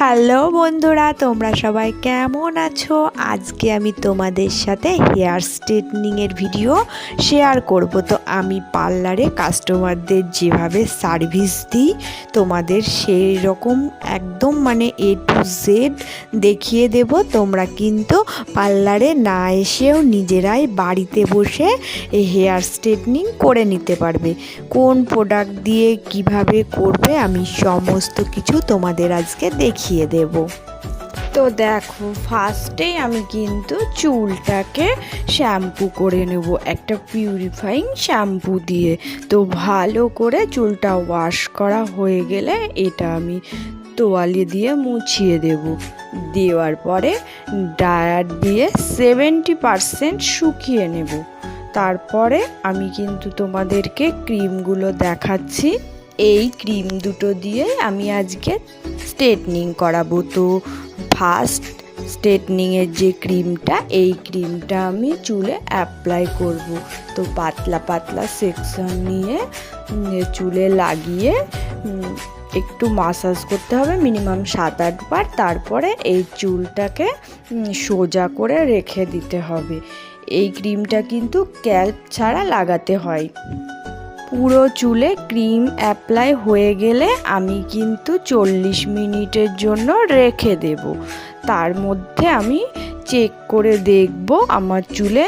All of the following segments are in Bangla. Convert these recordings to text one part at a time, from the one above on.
হ্যালো বন্ধুরা, তোমরা সবাই কেমন আছো? আজকে আমি তোমাদের সাথে হেয়ার স্ট্রেটনিংয়ের ভিডিও শেয়ার করব। তো আমি পার্লারে কাস্টমারদের যেভাবে সার্ভিস দিই, তোমাদের সেই রকম একদম মানে এ টু জেড দেখিয়ে দেব। তোমরা কিন্তু পার্লারে না এসেও নিজেরাই বাড়িতে বসে হেয়ার স্ট্রেটনিং করে নিতে পারবে। কোন প্রোডাক্ট দিয়ে কীভাবে করবে, আমি সমস্ত কিছু তোমাদের আজকে দেখিয়ে দেব। তো দেখো ফার্স্টেই আমি কিন্তু চুলটাকে শ্যাম্পু করে নেব, একটা পিউরিফাইং শ্যাম্পু দিয়ে। তো ভালো করে চুলটা ওয়াশ করা হয়ে গেলে এটা আমি তোয়ালে দিয়ে মুছিয়ে দেব। দেওয়ার পরে ডায়ার দিয়ে সেভেন্টি পারসেন্ট শুকিয়ে নেব। তারপরে আমি কিন্তু তোমাদেরকে ক্রিমগুলো দেখাচ্ছি। এই ক্রিম দুটো দিয়ে আমি আজকে স্ট্রেটনিং করাবো। তো ফার্স্ট স্ট্রেটনিংয়ের যে ক্রিমটা, এই ক্রিমটা আমি চুলে অ্যাপ্লাই করব। তো পাতলা পাতলা সেকশন নিয়ে চুলে লাগিয়ে একটু মাসাজ করতে হবে মিনিমাম সাত আটবার তারপরে এই চুলটাকে সোজা করে রেখে দিতে হবে। এই ক্রিমটা কিন্তু ক্যাল্প ছাড়া লাগাতে হয়। পুরো চুলে ক্রিম অ্যাপ্লাই হয়ে গেলে আমি কিন্তু চল্লিশ মিনিটের জন্য রেখে দেব। তার মধ্যে আমি চেক করে দেখব আমার চুলে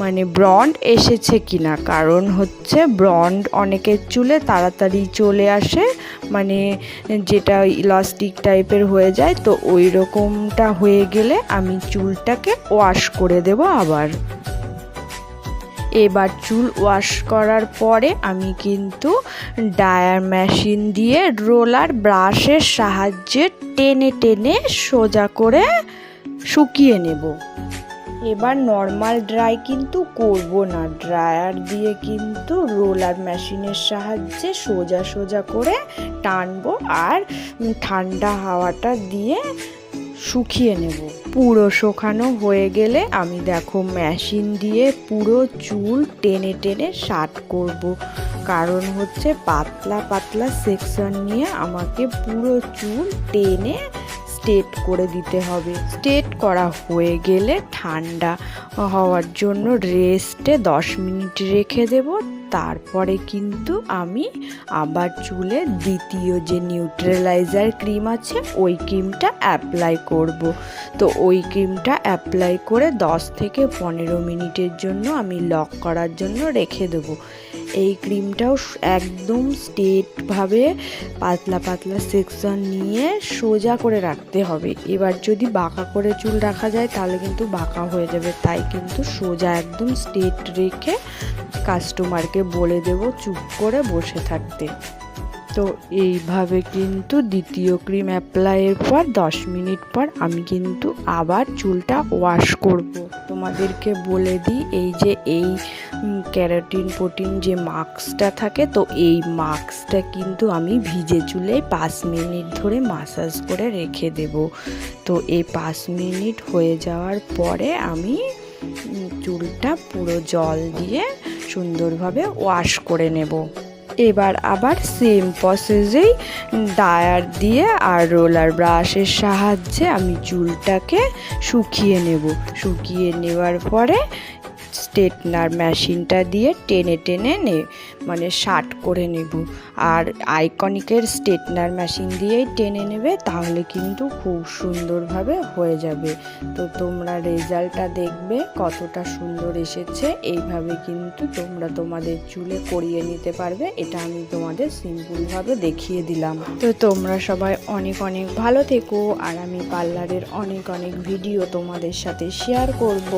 মানে ব্রন্ড এসেছে কিনা। কারণ হচ্ছে ব্রন্ড অনেকের চুলে তাড়াতাড়ি চলে আসে মানে যেটা ইলাস্টিক টাইপের হয়ে যায়, তো ওই রকমটা হয়ে গেলে আমি চুলটাকে ওয়াশ করে দেব আবার। এবার চুল ওয়াশ করার পরে আমি কিন্তু ডায়ার মেশিন দিয়ে রোলার ব্রাশের সাহায্যে টেনে টেনে সোজা করে শুকিয়ে নেব। এবার নর্মাল ড্রাই কিন্তু করব না। ড্রায়ার দিয়ে কিন্তু রোলার মেশিনের সাহায্যে সোজা সোজা করে টানবো আর ঠান্ডা হাওয়াটা দিয়ে শুকিয়ে নেব। পুরো শুকানো হয়ে গেলে আমি দেখো মেশিন দিয়ে পুরো চুল টেনে টেনে শার্ট করব। কারণ হচ্ছে পাতলা পাতলা সেকশন নিয়ে আমাকে পুরো চুল টেনে স্ট্রেট করে দিতে হবে। স্টেট করা হয়ে গেলে ঠান্ডা হওয়ার জন্য রেস্টে দশ মিনিট রেখে দেব। তারপরে কিন্তু আমি আবার চুলে দ্বিতীয় যে নিউট্রালাইজার ক্রিম আছে, ওই ক্রিমটা অ্যাপ্লাই করব। তো ওই ক্রিমটা অ্যাপ্লাই করে দশ থেকে পনেরো মিনিটের জন্য আমি লক করার জন্য রেখে দেবো। এই ক্রিমটাও একদম স্টেটভাবে পাতলা পাতলা সেকশন নিয়ে সোজা করে রাখতে হবে। এবার যদি বাঁকা করে চুল রাখা যায়, তাহলে কিন্তু বাঁকা হয়ে যাবে। তাই কিন্তু সোজা একদম স্টেট রেখে কাস্টমারকে বলে দেব চুপ করে বসে থাকতে। তো এইভাবে কিন্তু দ্বিতীয় ক্রিম অ্যাপ্লাইয়ের পর দশ মিনিট পর আমি কিন্তু আবার চুলটা ওয়াশ করব। তোমাদেরকে বলে দিই, এই যে এই ক্যারাটিন প্রোটিন যে মাস্কটা থাকে, তো এই মাস্কটা কিন্তু আমি ভিজে চুলে পাঁচ মিনিট ধরে মাসাজ করে রেখে দেব। তো এই পাঁচ মিনিট হয়ে যাওয়ার পরে আমি চুলটা পুরো জল দিয়ে সুন্দরভাবে ওয়াশ করে নেব। এবার আবার সেম প্রসেসেই ডায়ার দিয়ে আর রোলার ব্রাশের সাহায্যে আমি চুলটাকে শুকিয়ে নেব। শুকিয়ে নেওয়ার পরে স্ট্রেটনার মেশিনটা দিয়ে টেনে টেনে নে মানে শার্ট করে নেব। আর আইকনিকের স্ট্রেটনার মেশিন দিয়েই টেনে নেবে, তাহলে কিন্তু খুব সুন্দরভাবে হয়ে যাবে। তো তোমরা রেজাল্টটা দেখবে, কতটা সুন্দর এসেছে, এইভাবে কিন্তু তোমরা তোমাদের চুলে করিয়ে নিতে পারবে, এটা আমি তোমাদের সিম্পলভাবে দেখিয়ে দিলাম। তো তোমরা সবাই অনেক অনেক ভালো থেকো, আর আমি পার্লারের অনেক অনেক ভিডিও তোমাদের সাথে শেয়ার করব।